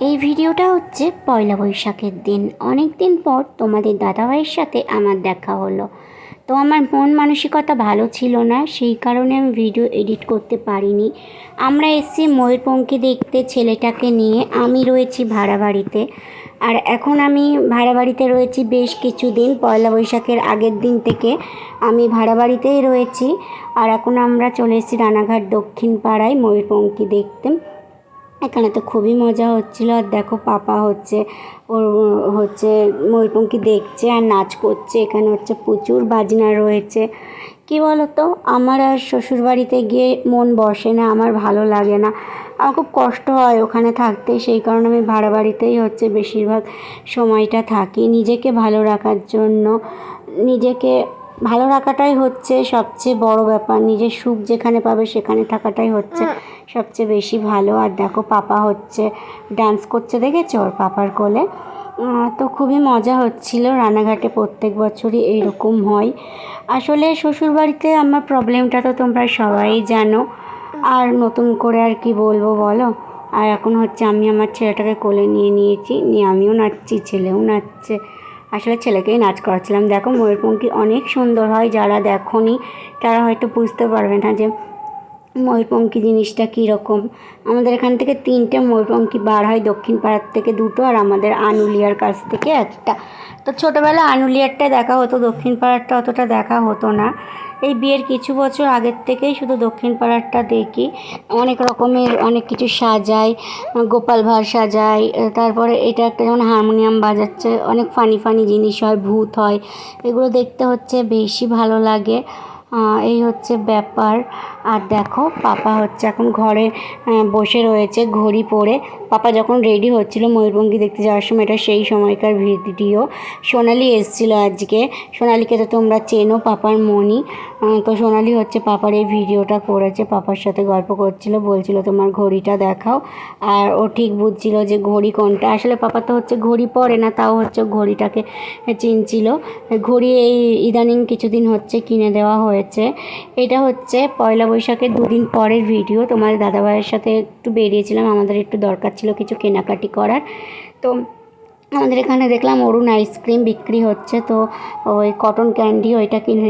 এই ভিডিওটা হচ্ছে পয়লা বৈশাখের দিন। অনেক দিন পর তোমাদের দাদাভাইয়ের সাথে আমার দেখা হলো। তো আমার মন মানসিকতা ভালো ছিল না, সেই কারণে আমি ভিডিও এডিট করতে পারিনি। আমরা এসেছি ময়ূরপঙ্খী দেখতে ছেলেটাকে নিয়ে। আমি রয়েছি ভাড়া বাড়িতে আর এখন আমি ভাড়া বাড়িতে রয়েছি বেশ কিছুদিন। পয়লা বৈশাখের আগের দিন থেকে আমি ভাড়া বাড়িতেই রয়েছি। আর এখন আমরা চলে এসেছি রানাঘাট দক্ষিণ পাড়ায় ময়ূরপঙ্খী দেখতে। এখানে তো খুবই মজা হচ্ছিল। আর দেখো পাপা হচ্ছে, ওর হচ্ছে ময়ূরপঙ্খী দেখছে আর নাচ করছে। এখানে হচ্ছে প্রচুর বাজনা রয়েছে। কি বলো তো আমার আর শ্বশুরবাড়িতে গিয়ে মন বসে না, আমার ভালো লাগে না। আমার খুব কষ্ট হয় ওখানে থাকতে, সেই কারণে আমি ভাড়া বাড়িতেই হচ্ছে বেশিরভাগ সময়টা থাকি নিজেকে ভালো রাখার জন্য। নিজেকে ভালো রাখাটাই হচ্ছে সবচেয়ে বড় ব্যাপার। নিজের সুখ যেখানে পাবে সেখানে থাকাটাই হচ্ছে সবচেয়ে বেশি ভালো। আর দেখো পাপা হচ্ছে ডান্স করছে দেখেছ? ওর পাপার কোলে। তো খুবই মজা হচ্ছিল। রানাঘাটে প্রত্যেক বছরই এইরকম হয়। আসলে শ্বশুরবাড়িতে আমার প্রবলেমটা তো তোমরা সবাই জানো। আর নতুন করে আর কি বলব বলো? আর এখন হচ্ছে আমি আমার ছেলেটাকে কোলে নিয়ে নিয়েছি। নিয়ে আমিও নাচছি ছেলেও নাচছে। আসলে ছেলেকেই নাচ করাচ্ছিলাম। দেখো ময়ূরপঙ্খী অনেক সুন্দর হয়, যারা দেখনি তারা হয়তো বুঝতে পারবে না যে ময়ূরপঙ্খী জিনিসটা কীরকম? আমাদের এখান থেকে তিনটে ময়ূরপঙ্খী বার হয় দক্ষিণ পাড়ার থেকে দুটো আর আমাদের আনুলিয়ার কাছ থেকে একটা। তো ছোটোবেলা আনুলিয়ারটা দেখা হতো, দক্ষিণ পাড়ারটা অতটা দেখা হতো না। এই বিয়ের কিছু বছর আগের থেকেই শুধু দক্ষিণ পাড়ারটা দেখি। অনেক রকমের, অনেক কিছু সাজায়, গোপাল ভাঁড় সাজায়, তারপরে এটা একটা যেমন হারমোনিয়াম বাজাচ্ছে, অনেক ফানি ফানি জিনিস হয়, ভূত হয়, এগুলো দেখতে হচ্ছে বেশি ভালো লাগে। এই হচ্ছে ব্যাপার। আর দেখো, পাপা হচ্ছে এখন ঘরে বসে রয়েছে, ঘড়ি পরে। পাপা যখন রেডি হচ্ছিল ময়ূরপঙ্খী দেখতে যাওয়ার সময়, এটা সেই সময়কার ভিডিও সোনালি এসেছিল আজকে। সোনালিকে তো তোমরা চেনো, পাপার মনি তো সোনালি হচ্ছে পাপার এই ভিডিওটা করেছে। পাপার সাথে গল্প করছিল, বলছিল, তোমার ঘড়িটা দেখাও। আর ও ঠিক বুঝছিল যে ঘড়ি কোনটা। আসলে পাপা তো হচ্ছে ঘড়ি পরে না, তাও হচ্ছে ঘড়িটাকে চিনছিল। ঘড়ি এই ইদানিং কিছুদিন হচ্ছে কিনে দেওয়া হয়েছে। এটা হচ্ছে পয়লা বৈশাখের দুদিন পরের ভিডিও তোমাদের দাদাভাইয়ের সাথে একটু বেরিয়েছিলাম, আমাদের একটু দরকার ছিল কিছু কেনাকাটি করার। তো আমাদের এখানে দেখলাম অরুণ আইসক্রিম বিক্রি হচ্ছে, তো ওই কটন ক্যান্ডি ওইটা কিনে